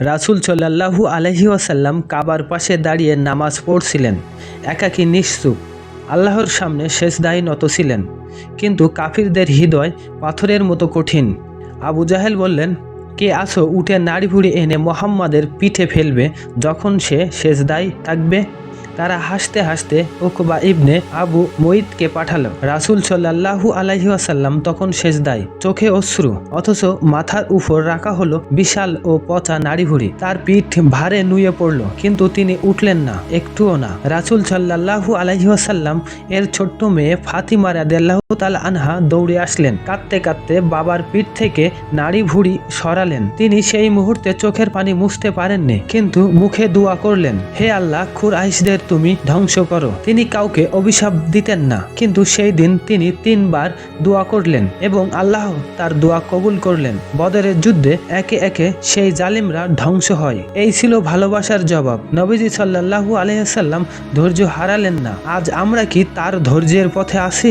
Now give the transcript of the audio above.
রাসুল সাল্লাহু আলহি ওয়াসাল্লাম কাবার পাশে দাঁড়িয়ে নামাজ পড়ছিলেন। একাকি নিশ্চুপ। আল্লাহর সামনে শেষ দায়ী নত ছিলেন। কিন্তু কাফিরদের হৃদয় পাথরের মতো কঠিন। আবু জাহেল বললেন, কে আসো উঠে নাড়ি ভুড়ি এনে মোহাম্মদের পিঠে ফেলবে যখন সে শেষ দায়ী থাকবে? তারা হাসতে হাসতে ওকবা ইবনে আবু মঈদকে পাঠালো। রাসুল সাল্লাহু আলাইহি আসাল্লাম তখন সেজদায় চোখে অশ্রু, অথচ মাথার উপর রাখা হলো বিশাল ও পচা নাড়িভুড়ি। তার পিঠ ভারে নুয়ে পড়ল, কিন্তু তিনি উঠলেন না, একটুও না। রাসুল সাল্লাহু আলাইহি আসাল্লাম এর ছোট্ট মেয়ে ফাতিমা রাদিয়াল্লাহু তাআলা আনহা দৌড়ে আসলেন। কাঁদতে কাঁদতে বাবার পিঠ থেকে নাড়ি ভুড়ি সরালেন। তিনি সেই মুহূর্তে চোখের পানি মুছতে পারেননি, কিন্তু মুখে দোয়া করলেন, হে আল্লাহ, খুর আইসদের তুমি ধ্বংস করো। তিনি কাউকে অভিশাপ দিতেন না, কিন্তু সেই দিন তিনি তিনবার দোয়া করলেন এবং আল্লাহ তার দোয়া কবুল করলেন। বদরের যুদ্ধে একে একে সেই জালিমরা ধ্বংস হয়। এই ছিল ভালোবাসার জবাব। নবীজি সাল্লাল্লাহু আলহাম ধৈর্য হারালেন না। আজ আমরা কি তার ধৈর্যের পথে আছি?